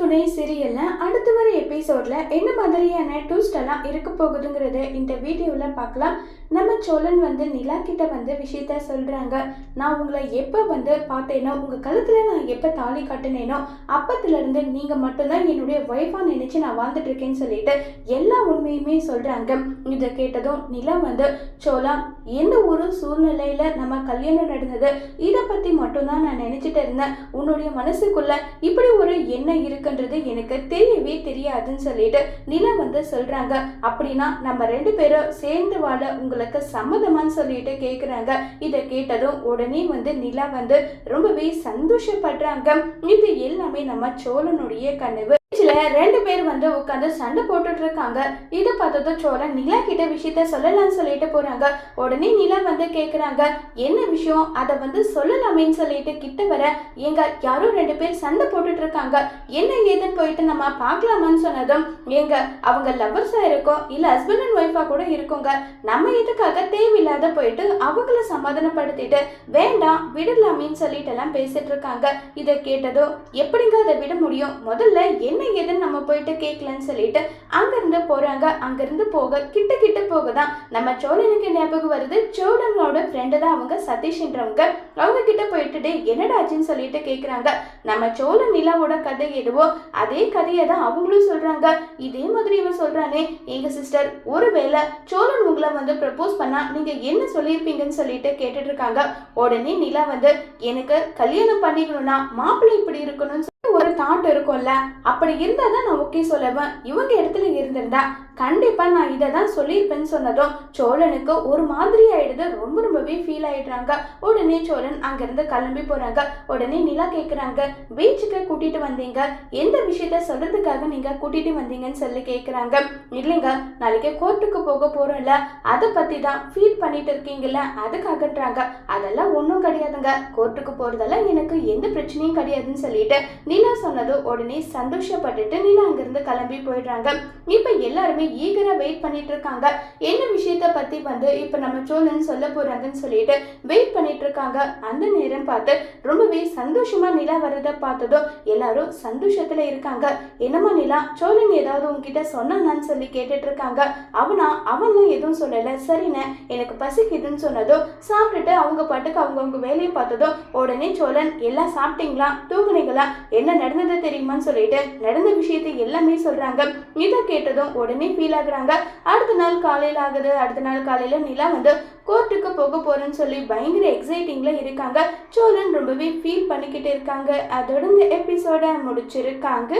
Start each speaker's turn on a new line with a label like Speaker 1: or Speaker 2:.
Speaker 1: துணை சீரியல்ல அடுத்து வர எபிசோட்ல என்ன மாதிரியான ட்விஸ்ட் எல்லாம் இருக்க போகுதுங்கிறத இந்த வீடியோல பார்க்கலாம். நம்ம சோழன் வந்து நிலா கிட்ட வந்து விஷயத்த சொல்றாங்க. நான் உங்களை எப்போ வந்து பார்த்தேனோ உங்க கழுத்துல நான் எப்போ தாலி கட்டினேனோ அப்பத்துல இருந்து நீங்க மட்டும்தான் என்னுடைய ஒய்ஃபா நினைச்சு நான் வாழ்ந்துட்டு இருக்கேன்னு சொல்லிட்டு எல்லா உண்மையுமே சொல்றாங்க. இதை கேட்டதும் நிலா வந்து சோழா எந்த ஒரு சூழ்நிலையில நம்ம கல்யாணம் நடந்தது? இதை பத்தி மட்டும்தான் நான் நினைச்சிட்டு இருந்தேன். உன்னுடைய மனசுக்குள்ள இப்படி ஒரு எண்ணம் இருக்குன்றது எனக்கு தெரியவே தெரியாதுன்னு சொல்லிட்டு நிலா வந்து சொல்றாங்க. அப்படின்னா நம்ம ரெண்டு பேரும் சேர்ந்து வாழ உங்களுக்கு சம்மதமான்னு சொல்லிட்டு கேக்குறாங்க. இதை கேட்டதும் உடனே வந்து நிலா வந்து ரொம்பவே சந்தோஷப்படுறாங்க. இது எல்லாமே நம்ம சோழனுடைய கனவு. ரெண்டு பேர் வந்து உட்காந்து சண்டை போட்டுட்டு இருக்காங்க. இதை பார்த்ததும் சோழன் நிலா கிட்ட விஷயத்த சொல்லலாம்னு சொல்லிட்டு போறாங்க. உடனே நிலா வந்து கேக்குறாங்க என்ன விஷயம்? அதை வந்து சொல்லலாமேன்னு சொல்லிட்டு கிட்ட வர எங்க யாரோ ரெண்டு பேர் சண்டை போட்டுட்டு இருக்காங்க. என்ன ஏதுன்னு போயிட்டு நம்ம பார்க்கலாமான்னு சொன்னதும் எங்க அவங்க லவ்வர்ஸா இருக்கும் இல்ல ஹஸ்பண்ட் அண்ட் ஒய்ஃபா கூட இருக்குங்க. நம்ம இதுக்காக தேவையில்லாத போயிட்டு அவங்கள சமாதானப்படுத்திட்டு வேண்டாம் விடலாமேன்னு சொல்லிட்டு எல்லாம் பேசிட்டு இருக்காங்க. இதை கேட்டதும் எப்படிங்க அதை விட முடியும்? முதல்ல என்ன எதுன்னு நம்ம போயிட்டு கேட்கலன்னு சொல்லிட்டு அங்கிருந்து போறாங்க. அங்கிருந்து போக கிட்ட கிட்ட போக தான் நம்ம சோழனுக்கு ஞாபகம் வருது. சோழனோட ஃப்ரெண்டு தான் அவங்க சதீஷ்ன்றவங்க. அவங்க கிட்ட போயிட்டு என்னடாச்சுன்னு என்னடா சொல்லிட்டு கேட்கறாங்க நம்ம சோழ நிலாவோட கதை எதுவோ அதே கதையை தான் அவங்களும் சொல்றாங்க. இதே மாதிரி இவன் சொல்றானே எங்க சிஸ்டர் ஒருவேளை சோழன் உங்களை வந்து ப்ரப்போஸ் பண்ணா நீங்க என்ன சொல்லியிருப்பீங்கன்னு சொல்லிட்டு கேட்டுட்டு இருக்காங்க. உடனே நிலா வந்து எனக்கு கல்யாணம் பண்ணிக்கணும்னா மாப்பிள்ளை இப்படி இருக்கணும்னு சொல்லி ஒரு தாட் இருக்கும்ல அப்படி இருந்தா தான் நான் ஓகே சொல்லுவேன். இவங்க இடத்துல இருந்திருந்தா கண்டிப்பா நான் இதை தான் சொல்லியிருப்பேன்னு சொன்னதும் சோழனுக்கு ஒரு மாதிரி ஆயிடுது. ரொம்ப ரொம்பவே ஃபீல் ஆயிடுறாங்க. உடனே சோழன் அங்கிருந்து கிளம்பி போறாங்க. உடனே நிலா கேட்குறாங்க பீச்சுக்கு கூட்டிட்டு வந்தீங்க? எந்த விஷயத்த சொல்றதுக்காக நீங்க கூட்டிட்டு வந்தீங்கன்னு சொல்லி கேட்குறாங்க இல்லைங்க நாளைக்கு கோர்ட்டுக்கு போக போறோம்ல. அதை பத்தி தான் ஃபீல் பண்ணிட்டு இருக்கீங்கல்ல. அதுக்காகன்றாங்க. அதெல்லாம் ஒன்றும் கிடையாதுங்க. கோர்ட்டுக்கு போறதெல்லாம் எனக்கு எந்த பிரச்சனையும் கிடையாதுன்னு சொல்லிட்டு நிலா சொன்னது உடனே சந்தோஷப்பட்டுட்டு நிலா அங்கிருந்து கிளம்பி போயிடுறாங்க. இப்ப எல்லாருமே ஈகரா வெயிட் பண்ணிட்டு இருக்காங்க. என்ன விஷயத்த பத்தி வந்து இப்ப நம்ம சோழன் சொல்ல போறாங்கன்னு சொல்லிட்டு வெயிட் பண்ணிட்டு இருக்காங்க. அந்த நேரம் பார்த்து ரொம்பவே சந்தோஷமா நிலா வர்றதை பார்த்ததும் எல்லாரும் சந்தோஷத்துல இருக்காங்க. என்னமா நிலா சோழன் ஏதாவது உங்ககிட்ட சொன்னான்னு சொல்லி கேட்டுட்டு இருக்காங்க. அவனா? அவனும் எதுவும் சொல்லல. சரிண்ணே எனக்கு பசிக்குதுன்னு சொன்னதும் சாப்பிட்டுட்டு அவங்க பாட்டுக்கு அவங்கவுங்க வேலையை பார்த்ததும் உடனே சோழன் எல்லாம் சாப்பிட்டீங்களா? தூங்குனீங்களா? என்ன நடந்தது தெரியுமான்னு சொல்லிட்டு நடந்த விஷயத்தை எல்லாமே சொல்றாங்க. இதை கேட்டதும் உடனே ஃபீல் ஆகுறாங்க. அடுத்த நாள் காலையில் ஆகுது. அடுத்த நாள் காலையில நிலா வந்து கோர்ட்டுக்கு போக போறேன்னு சொல்லி பயங்கர எக்ஸைட்டிங்ல இருக்காங்க. சோழன் ரொம்பவே ஃபீல் பண்ணிக்கிட்டு இருக்காங்க. அதோட இந்த எபிசோட முடிச்சிருக்காங்க.